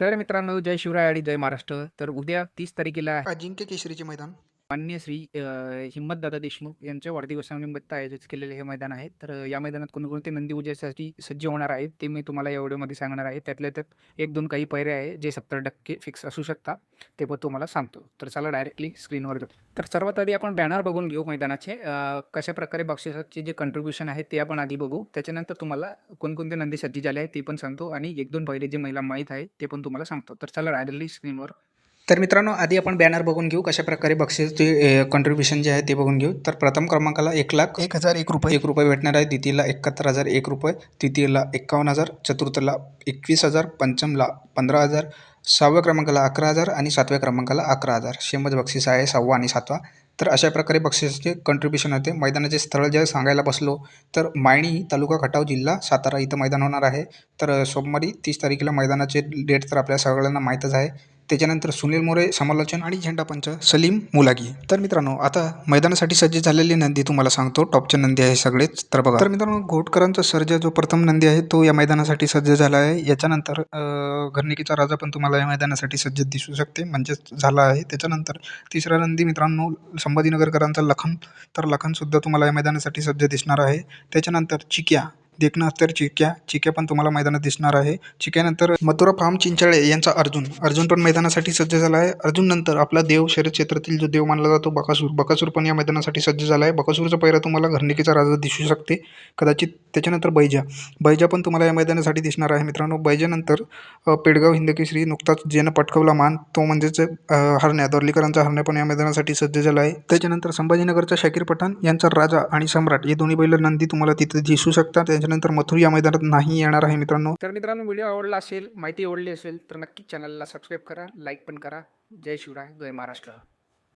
तर मित्रांनो जय शिवराय आणि जय महाराष्ट्र. तर उद्या तीस तारखेला अजिंक्य केसरीचे मैदान. माननीय श्री हिंमतदादा देशमुख यांच्या वाढदिवसानिमित्त आयोजित केलेले हे मैदान आहे. तर या मैदानात कोणकोणते नंदी उजेसाठी सज्ज होणार आहेत ते मी तुम्हाला या व्हिडिओमध्ये सांगणार आहे. त्यातल्या त्यात एक दोन काही पैरे आहे जे सत्तर टक्के फिक्स असू शकता ते पण तुम्हाला सांगतो. तर चला डायरेक्टली स्क्रीनवर जाऊ. तर सर्वात आधी आपण बॅनर बघून घेऊ मैदानाचे. कशा प्रकारे बक्षिसाचे जे कंट्रीब्युशन आहे ते आपण आधी बघू. त्याच्यानंतर तुम्हाला कोणकोणते नंदी सज्ज झाले आहेत ते पण सांगतो. आणि एक दोन पहिले जे महिला माहीत आहे ते पण तुम्हाला सांगतो. तर चला डायरेक्टली स्क्रीनवर तर मित्रांनो आधी आपण बॅनर बघून घेऊ कशा प्रकारे बक्षीसचे कॉन्ट्रीब्युशन जे आहे ते बघून घेऊ. तर प्रथम क्रमांकाला एक लाख एक हजार एक रुपये. एक रुपये भेटणार आहे. द्वितीयला एकाहत्तर हजार एक रुपये तृतीयला एक्कावन्न हजार चतुर्थला एकवीस हजार पंचमला पंधरा हजार सहाव्या क्रमांकाला अकरा हजार आणि सातव्या क्रमांकाला अकरा हजार. शेमच बक्षीस आहे सहावा आणि सातवा. तर अशा प्रकारे बक्षिसाचे कंट्रीब्युशन होते. मैदानाचे स्थळ जर सांगायला बसलो तर मायणी तालुका खटाव जिल्हा सातारा इथं मैदान होणार आहे. तर सोमवारी तीस तारखेला मैदानाचे डेट तर आपल्या सगळ्यांना माहीतच आहे. त्याच्यानंतर सुनील मोरे समालोचन आणि झेंडापंच सलीम मुलागी. तर मित्रांनो आता मैदानासाठी सज्ज झालेली नंदी तुम्हाला सांगतो. टॉपचे नंदी आहे सगळेच. तर बघा. तर मित्रांनो घोटकरांचा सर्जा जो प्रथम नंदी आहे तो या मैदानासाठी सज्ज झाला आहे. याच्यानंतर अं, घरणिकीचा राजा पण तुम्हाला या मैदानासाठी सज्ज दिसू शकते. म्हणजेच झाला आहे. त्याच्यानंतर तिसरा नंदी मित्रांनो संभाजीनगरकरांचा लखन. तर लखनसुद्धा तुम्हाला या मैदानासाठी सज्ज दिसणार आहे. त्याच्यानंतर चिक्या. देखणं तर चिक्या चिक्या पण तुम्हाला मैदानात दिसणार आहे. चिक्यानंतर मथुरा फार्म चिंचाळे यांचा अर्जुन. अर्जुन पण मैदानासाठी सज्ज झाला आहे. अर्जुन नंतर आपला देव शरीर क्षेत्रातील जो देव मानला जातो बकासूर. बकासूर पण या मैदानासाठी सज्ज झाला आहे. बकासूरचा पहिरा तुम्हाला घरणिकीचा राजा दिसू शकते. कदाचित त्याच्यानंतर बैजा. बैजा पण तुम्हाला या मैदानासाठी दिसणार आहे मित्रांनो. बैजानंतर पेडगाव हिंदकेसरी नुकताच ज्यानं पटकवला मान तो म्हणजेच हरण्या दर्लीकरांचा हरण्या पण या मैदानासाठी सज्ज झाला आहे. त्याच्यानंतर संभाजीनगरचा शाकीर पठाण यांचा राजा आणि सम्राट हे दोन्ही बैल नंदी तुम्हाला तिथे दिसू शकतात. त्याच्यानंतर मथुर या मैदानात नाही येणार आहे मित्रांनो. तर मित्रांनो व्हिडिओ आवडला असेल माहिती आवडली असेल तर नक्कीच चॅनलला सबस्क्राईब करा लाईक पण करा. जय शिवराय जय महाराष्ट्र.